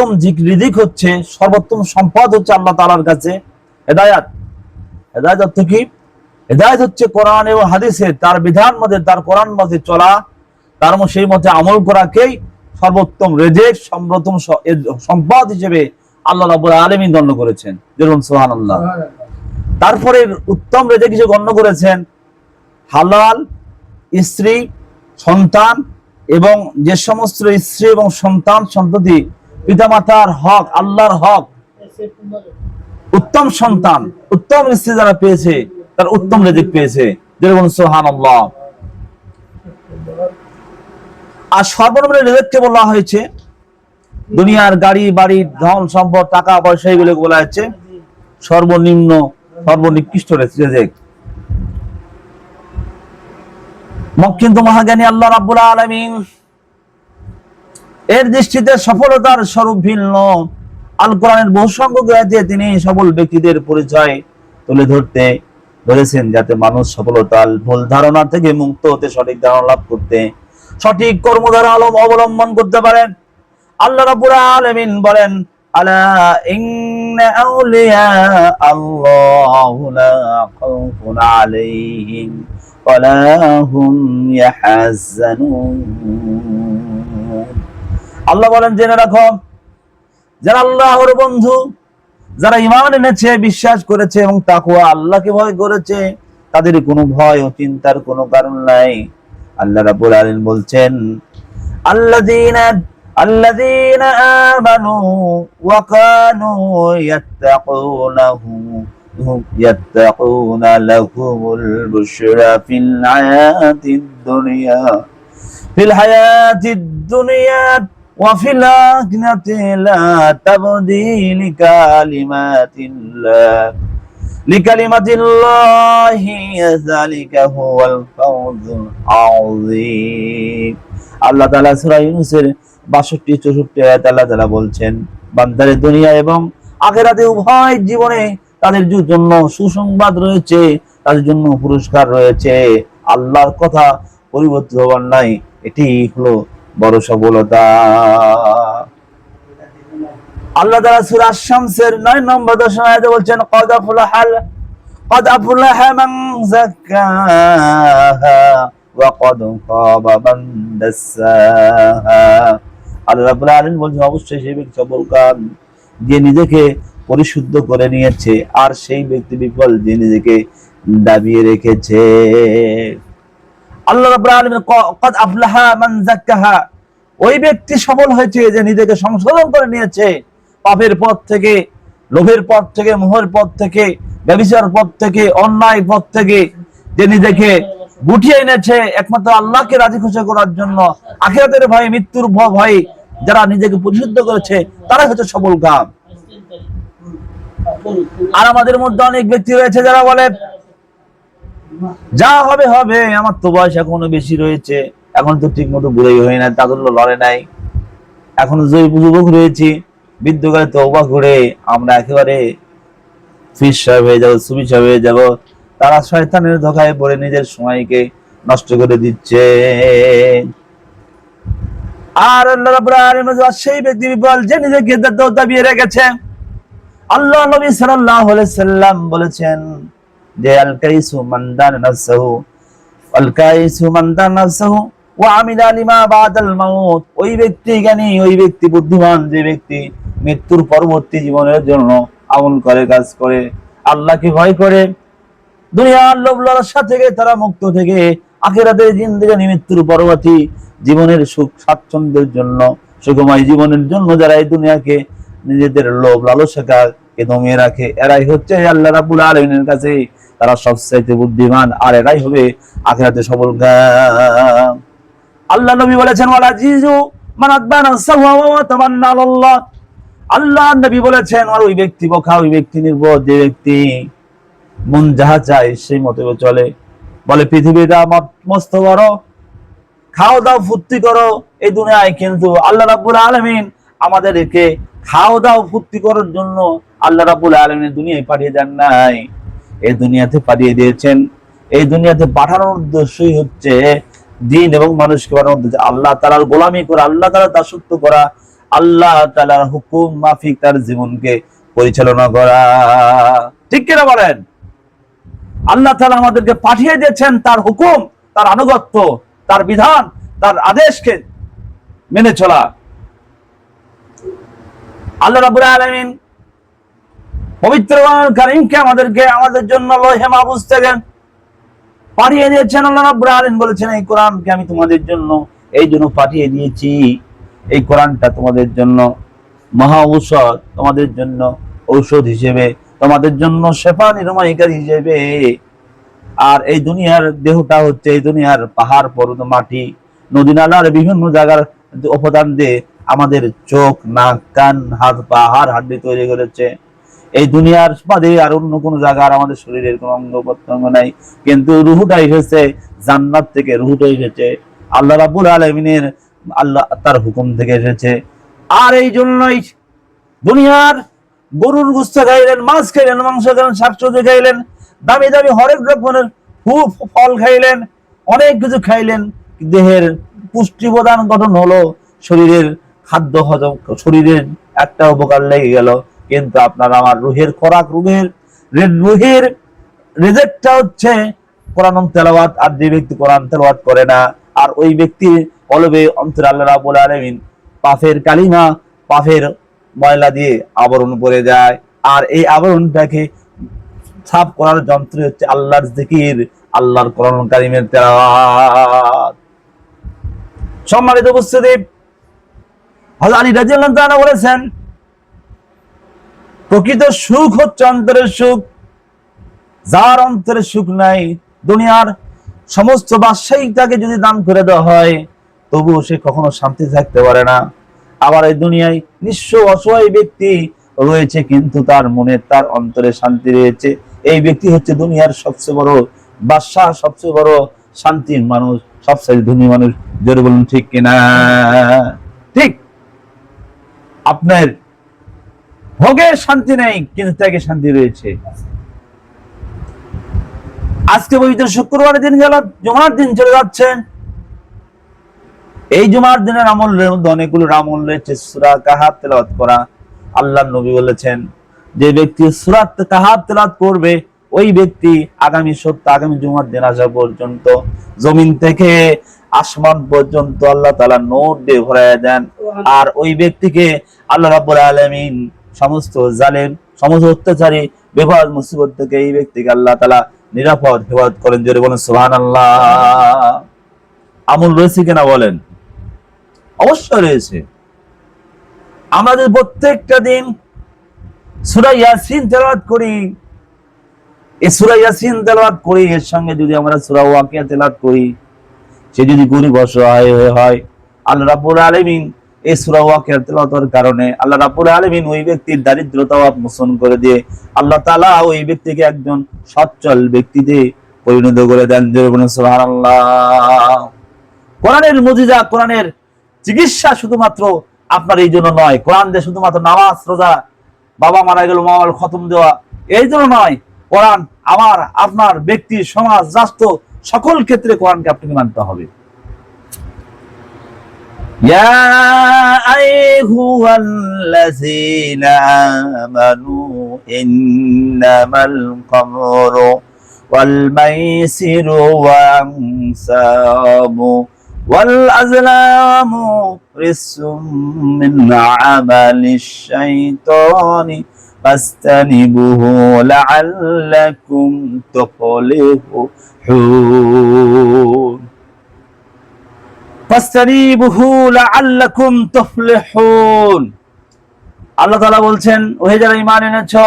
সর্বোত্তম রিজিক হচ্ছে, সর্বোত্তম সম্পদ হচ্ছে আল্লাহ তাআলার কাছে হেদায়াত। হেদায়াত অর্থ কি? হেদায়ত হচ্ছে কোরআন এবং হাদিসে তার বিধান মধ্যে তার কোরআন মধ্যে চলা, তার সেই মধ্যে আমল করাকেই সর্বোত্তম রেজেক, সর্বোত্তম সম্পদ হিসেবে আল্লাহ রাব্বুল আলামিন গণ্য করেছেন। যেরকম আল্লাহ তারপরে উত্তম রেজেক হিসেবে গণ্য করেছেন হালাল স্ত্রী, সন্তান এবং যে সমস্ত স্ত্রী এবং সন্তান সন্ততি পিতামাতার হক, আল্লাহর হক। উত্তম সন্তান, উত্তম স্ত্রী যারা পেয়েছে, তার উত্তম রেজিক পেয়েছে। যেরকম সোহান আল্লাহ আর সর্বনিম্ন রেজেককে বলা হয়েছে, দুনিয়ার গাড়ি, বাড়ি, ধন, সম্পদ, টাকা, পয়সা এগুলো বলা হচ্ছে সর্বনিম্ন, সর্বনিকৃষ্ট রেজেক। কিন্তু মহাজ্ঞানী, আল্লাহ রাব্বুল আলামিন। এর দৃষ্টিতে সফলতার স্বরূপ ভিন্ন। আল কোরআনের বহু সংখ্যক তিনি সফল ব্যক্তিদের পরিচয় তুলে ধরতে ধরেছেন যাতে মানুষ সফলতার ভুল ধারণা থেকে মুক্ত হতে সঠিক ধারণা লাভ করতে সঠিক কর্মধারা আলম অবলম্বন করতে পারেন। আল্লাহ রাব্বুল আলামিন বলেন, আলা ইন্না আউলিয়া আল্লাহু লা খাউফুন আলাইহিম হুম ইয়াহজানুন। আল্লাহ বলেন জেনে রাখো যারা আল্লাহর বন্ধু যারা ইমান এনেছে বিশ্বাস করেছে এবং তাকুয়া আল্লাহকে ভয় করেছে তাদের কোনো ভয় ও চিন্তার কোনো কারণ নাই আল্লাহ রাব্বুল আলামিন বলছেন আল্লাযীনা الذين آمنوا وكانوا يتقونه يتقون لهم البشرى في الحياة الدنيا في الحياة الدنيا وفي الآخرة لا تبديل لكلمات الله لكلمة الله ذلك هو الفوز العظيم আল্লাহ তাআলা সূরা ইউনূসের 62 64 আয়াত আল্লাহ তাআলা বলছেন বান্দারে দুনিয়া এবং আখিরাতে উভয় জীবনে তাদের জন্য সুসংবাদ রয়েছে তাদের জন্য পুরস্কার রয়েছে আল্লাহর কথা পরিবর্তিত হবার নাই এটি হলো বড় সফলতা আল্লাহ তাআলা সূরা আশ-শামসের 9 নম্বর দশম আয়াতে বলছেন কদ আফলাহাল قد أفلح من زكاها وقد خاب من دساها আল্লাহ রাব্বুল আলামিন বলছেন অবশ্যই সেই ব্যক্তি সফল কাম যে নিজেকে পরিশুদ্ধ করে নিয়েছে আর সেই ব্যক্তি বিফল যে নিজেকে দাবিয়ে রেখেছে আল্লাহ রাব্বুল আলামিন কদ আফলাহা মান যাক্কাহা। ওই ব্যক্তি সফল হয়েছে যে নিজেকে সংশোধন করে নিয়েছে পাপের পথ থেকে, লোভের পথ থেকে, মোহের পথ থেকে ব্যবসার পথ থেকে, অন্যায় পথ থেকে যে নিজেকে গুটিয়ে এনেছে একমাত্র আল্লাহকে রাজি খুশি করার জন্য। আখিরাতের ভয়ে, মৃত্যুর ভয়ে যারা নিজেকে পরিশুদ্ধ করেছে, তারাই হচ্ছে সফল কাম। আর আমাদের মধ্যে অনেক ব্যক্তি রয়েছে যারা বলে যা হবে হবে, আমার তো বয়স এখনও বেশি রয়েছে। এখন তো ঠিক মতো বুড়াই হয় না তাদুল্য লড়ে নাই। এখনও যে যুবক রয়েছি বৃদ্ধকালে অবাক করে আমরা একেবারে ফিস হয়ে যাব, সুবি সাহেব হয়ে যাব। তারা শয়তানের ধোকায় পড়ে নিজের সময়কে নষ্ট করে দিচ্ছে। আর আল্লাহ রাব্বুল আলামিন সেই ব্যক্তি বিফল যে নিজেকে দাবিয়ে রেখেছে। আল্লাহ নবী সাল্লাল্লাহু আলাইহি সাল্লাম বলেছেন যে আল কাইসু মান দান নাফসাহু আল কাইসু মান নাফসাহু, ওয়া আমিলা লিমা বাদাল মাউত। ওই ব্যক্তি জ্ঞানী, ওই ব্যক্তি বুদ্ধিমান, যে ব্যক্তি মৃত্যুর পরবর্তী জীবনের জন্য আমল করে, কাজ করে, আল্লাহকে ভয় করে, দুনিয়ার লোভ লালসা থেকে তারা মুক্ত থেকে আখেরাতের জিন্দেগানি মৃত্যুর পরবর্তী জীবনের সুখ স্বাচ্ছন্দ্যের জন্য, সুখময় জীবনের জন্য যারা এই দুনিয়াকে নিজেদের লোভ লালসাকে দমিয়ে রাখে, এরাই হচ্ছে আল্লাহ রাব্বুল আলামিনের কাছে তারা সবচাইতে বুদ্ধিমান, আর এরাই হবে আখেরাতে সফল। আল্লাহ নবী বলেছেন আল্লাহ নবী বলেছেন, আর ওই ব্যক্তি বোকা ওই ব্যক্তি নির্বোধ, যে ব্যক্তি মন যাহা চায় সেই মতো চলে। বলে পৃথিবীটা মস্ত বড় খাও দাও, ফুর্তি করো এই দুনিয়ায় কিন্তু আল্লাহ রাব্বুল আলামিন আমাদেরকে খাও দাও, ফুর্তি করার জন্য আল্লাহ রাব্বুল আলামিন দুনিয়ায় পাঠিয়ে দেন নাই। এই দুনিয়াতে পাঠিয়ে দিয়েছেন। এই দুনিয়াতে পাঠানোর উদ্দেশ্যই হচ্ছে দিন এবং মানুষকে বানানোর উদ্দেশ্য আল্লাহ তাআলার গোলামি করা, আল্লাহ তাআলার দাসত্ব করা, আল্লাহ তালার হুকুম মাফিক তার জীবনকে পরিচালনা করা। ঠিক কিনা বলেন? আল্লাহ তালা আমাদেরকে পাঠিয়ে দিয়েছেন তার হুকুম, তার আনুগত্য, তার বিধান, তার আদেশকে মেনে চলা। আল্লাহ রাবুল আলমিন পবিত্র কারিমকে আমাদেরকে আমাদের জন্য লোহে মাহফুজ থেকে পাঠিয়ে দিয়েছেন, আল্লাহ রাব্বুল আলামিন বলেছেন, এই কোরআনকে আমি তোমাদের জন্য, এই জন্য পাঠিয়ে দিয়েছি। এই কোরআনটা তোমাদের জন্য মহা ঔষধ, তোমাদের জন্য ঔষধ হিসেবে, তোমাদের জন্য শেফা নির্ময়কারী হিসেবে। আর এই দুনিয়ার দেহটা হচ্ছে, এই দুনিয়ার পাহাড়, পর্বত, মাটি, নদী, নালার বিভিন্ন জায়গার উপাদান দিয়ে আমাদের চোখ, নাক, কান, হাত, পা, হাড়, হাড্ডি তৈরি করেছে। এই দুনিয়ার বাদে আর অন্য কোনো জায়গার আমাদের শরীরের কোনো অঙ্গ প্রত্যঙ্গ নাই। কিন্তু রুহুটা এসেছে জান্নাত থেকে রুহুটা এসেছে আল্লাহ রাবুল আলমিনের আল্লাহ তার হুকুম থেকে এসেছে। আর এই জন্যই দুনিয়ার গরুর গুস্ত খাইলেন, মাছ খাইলেন, মাংস খাইলেন শাকসবজি খাইলেন, দামি দামি হরেক রকমের খুব ফল খাইলেন, অনেক কিছু খাইলেন। দেহের পুষ্টি প্রদান গঠন হলো, শরীরের খাদ্য হজম, শরীরের একটা উপকার লেগে গেল। কিন্তু আপনার আমার রুহের খোরাক, রুহের রুহের রেজেক্টটা হচ্ছে কোরআন তেলাওয়াত, আর যে ব্যক্তি কোরআন তেলাওয়াত করে না, আর ওই ব্যক্তির অলবে অন্তর আল্লাহ রাব্বুল আলামিন পাফের কালিমা পাফের ময়লা দিয়ে আবরণ করে যায়, আর এই আবরণটাকে সাফ করার যন্ত্র হচ্ছে আল্লাহর জিকির, আল্লাহর কোরআন কারিমের তেলাওয়াত। সম্মানিত উপস্থিতি, হযরত আলী রাদিয়াল্লাহু তাআলা বলেছেন প্রকৃত সুখ হচ্ছে অন্তরের সুখ। যার অন্তরে সুখ নাই, দুনিয়ার সমস্ত বাদশাহীটাকে যদি দান করে দেওয়া হয়, তবুও সে কখনো শান্তি থাকতে পারে না। আবার এই দুনিয়ায় নিঃস্ব অসহায় ব্যক্তি রয়েছে, কিন্তু তার মনে, তার অন্তরে শান্তি রয়েছে। এই ব্যক্তি হচ্ছে দুনিয়ার সবচেয়ে বড় বাদশাহ, সবচেয়ে বড় শান্তির মানুষ সবচেয়ে ধনী মানুষ। জোরে বলুন, ঠিক কিনা? ঠিক। আপনার ভোগের শান্তি নেই, কিন্তু ত্যাগে শান্তি রয়েছে। আজকে পবিত্র শুক্রবারের দিন গেল, জমার দিন চলে যাচ্ছে। এই জুমার দিনের মধ্যে অনেকগুলো আমল রয়েছে, সুরা কাহাত তেলাওয়াত করা। আল্লাহ নবী বলেছেন, যে ব্যক্তি সুরাত কাহাত তেলাওয়াত করবে, ওই ব্যক্তি আগামী সপ্তাহ, আগামী জুমার দিন আসা পর্যন্ত, জমিন থেকে আসমান পর্যন্ত আল্লাহ তালা নোট দিয়ে ভরাইয়া দেন। আর ওই ব্যক্তিকে আল্লাহ রাব্বুল আলামিন সমস্ত জালেম, সমস্ত অত্যাচারী বিপদ মুসিবত থেকে এই ব্যক্তিকে আল্লাহ তাআলা নিরাপদ হেফাজত করেন। জোরে বলেন, সুবহানাল্লাহ। আমল রয়েছে কিনা বলেন? অবশ্যই রয়েছে। আমরা যদি প্রত্যেকটা দিন সূরা ইয়াসিন তেলাওয়াত করি। এই সূরা ইয়াসিন তেলাওয়াত করি, এর সঙ্গে যদি আমরা সূরা ওয়াকিয়া তেলাওয়াত করি, সে যদি গরিব অসহায় হয়ে হয়, আল্লাহ রাব্বুল আলামিন এই সূরা ওয়াকিয়া তেলাওয়াতের কারণে আল্লাহ রাব্বুল আলামিন ওই ব্যক্তির দারিদ্রতা মোচন করে দিয়ে আল্লাহ তাআলা ওই ব্যক্তিকে একজন সচ্ছল ব্যক্তিতে পরিণত করে দেন। সুবহানাল্লাহ। কোরআনের মুজিজা, কোরআনের চিকিৎসা শুধুমাত্র আপনার এই জন্য নয়। কোরআন দিয়ে শুধুমাত্র নামাজ, রোজা, বাবা মারা গেল, মামার খতম দেওয়া, এই জন্য নয়। কোরআন আমার, আপনার ব্যক্তি, সমাজ, রাষ্ট্র, সকল ক্ষেত্রে কোরআনকে আপনাকে মানতে হবে। يا أيها الذين آمنوا إنما الخمر والميسر والأنساب والأزلام رجس من عمل الشيطان فاجتنبوه لعلكم تفلحون. আল্লাহ বলছেন, ওহে যারা ঈমান এনেছো,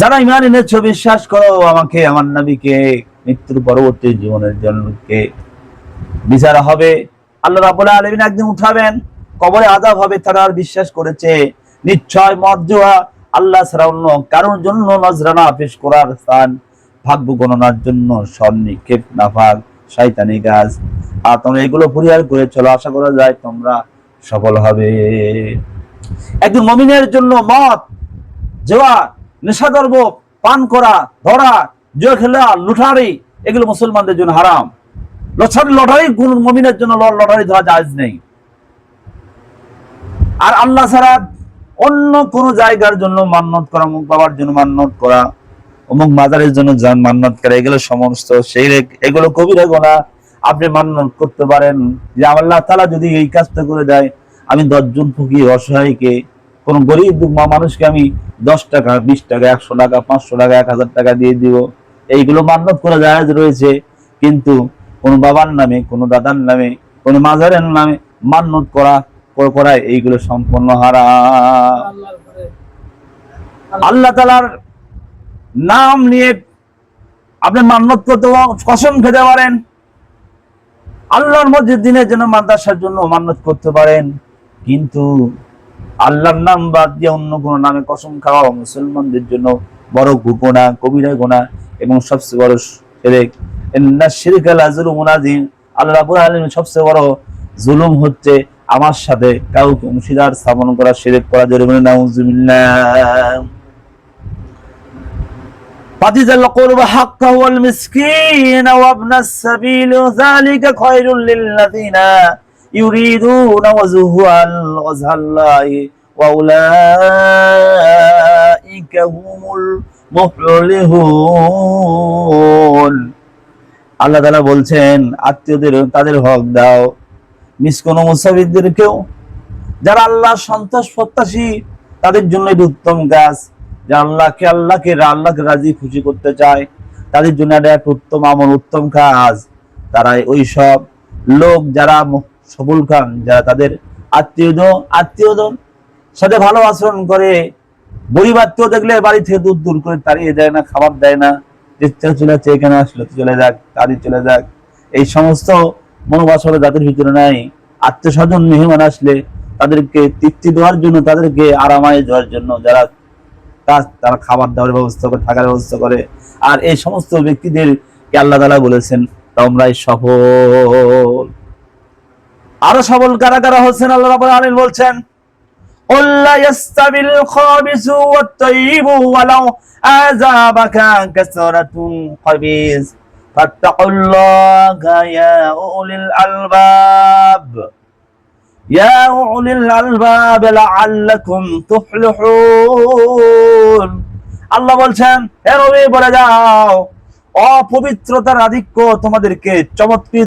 যারা ঈমান এনেছো, বিশ্বাস করো আমাকে, আমার নবীকে, মৃত্যুর পরবর্তী জীবনের বিচার হবে, আল্লাহ রাব্বুল আলামিন একদিন উঠাবেন, কবরে আযাব হবে, তারা আর বিশ্বাস করেছে। নিশ্চয় মর্যাদা আল্লাহ ছাড়া অন্য কারোর জন্য নজরানা পেশ করার স্থান, ভাগ্য গণনার জন্য স্বর্ণ নিক্ষেপ নাফাক শয়তানি কাজ। আর তোমরা এগুলো পরিহার করে চলো, আশা করা যায় তোমরা সফল হবে। একজন মমিনের জন্য মদ জোয়া নেশাদ্রব্য পান করা, ধরা, জুয়া খেলা, লুঠারি, এগুলো মুসলমানদের জন্য হারাম। লটারি লটারি, কোন মমিনের জন্য লটারি ধরা জায়েজ নেই। আর আল্লাহ ছাড়া অন্য কোন জায়গার জন্য মান্নত করা, মুখ বাবার জন্য মান্নত করা অমুক মাজারের জন্য যান মান্নত করা এগুলো সমস্ত সেই এগুলো কবিরা গোনা। আপনি মান্নত করতে পারেন। যে আল্লাহ তালা যদি এই কাজটা করে দেয় আমি দশজন ফকির অসহায়কে কোন গরিব মা- মানুষকে আমি দশ টাকা বিশ টাকা একশো টাকা পাঁচশো টাকা এক হাজার টাকা দিয়ে দিব। এইগুলো মান্নত করা জায়েজ রয়েছে। কিন্তু কোন বাবার নামে কোন দাদার নামে কোন মাজারের নামে মান্নত করা করা এইগুলো সম্পূর্ণ হারা আল্লাহ তালার নাম নিয়ে আপনি মান্নত করতে কসম খেতে পারেন। আল্লাহর মসজিদ দিনের জন্য মাদ্রাসার জন্য মান্নত করতে পারেন। কিন্তু আল্লাহর নাম বাদ দিয়ে অন্য কোনো নামে কসম খাওয়া মুসলমানদের জন্য বড় গোনা কবিরা গোনা এবং সবচেয়ে বড় লাযুলুমুন আল্লাহ আলামিন সবচেয়ে বড় জুলুম হচ্ছে আমার সাথে কাউকে অংশীদার স্থাপন করা, শিরক করা জোরে ফাতিজাল কুরবা হাক্কাহু ওয়াল মিসকিন ওয়া ইবনাস সাবিল, যালিকা খায়রুল লিল্লাযিনা ইউরিদুনা ওয়াজহাল ওয়াজহাল্লাহি ওয়া উলাইকা হুমুল মুফলিহুন। আল্লাহ তাআলা বলছেন, আত্মীয়দের, তাদের হক দাও। মিসকুন মুসাবিদদেরকেও যারা আল্লাহর সন্তোষ প্রত্যাশী, তাদের জন্য উত্তম গাছ। যারা আল্লাহকে আল্লাহকে আল্লাহকে রাজি, খুশি করতে চায়, তাদের জন্য একটা উত্তম আমল, উত্তম কাজ। তারা ওই সব লোক যারা সবুল খান, যারা তাদের আত্মীয় আত্মীয়জন সাথে ভালো আচরণ করে, গরিব আত্মীয় দেখলে বাড়ি থেকে দূর দূর করে তাড়িয়ে দেয় না, খাবার দেয় না, যে চলে যাচ্ছে, এখানে আসলে চলে যাক তাড়ি চলে যাক। এই সমস্ত মনোবাসনা যাদের ভিতরে নাই, আত্মীয় স্বজন মেহমান আসলে তাদেরকে তৃপ্তি দেওয়ার জন্য, তাদেরকে আরামায় দেওয়ার জন্য যারা তা- তারা খাবার দাবার ব্যবস্থা করে থাকার ব্যবস্থা করে আর এই সমস্ত ব্যক্তিদেরকে আল্লাহ তালা বলেছেন তোমরাই সফল আরো সফল কারা কারা হচ্ছেন আল্লাহ রাব্বুল আলামিন বলছেন قل لا يستوي الخابث والطيب ولو أعجبك كثرة الخبيث فاتقوا الله يا أولي الألباب يا أولي الألباب لعلكم تفلحون আল্লাহ বলছেন হে নবী বলে যাও অপবিত্রতার আধিক্য তোমাদেরকে চমৎকৃত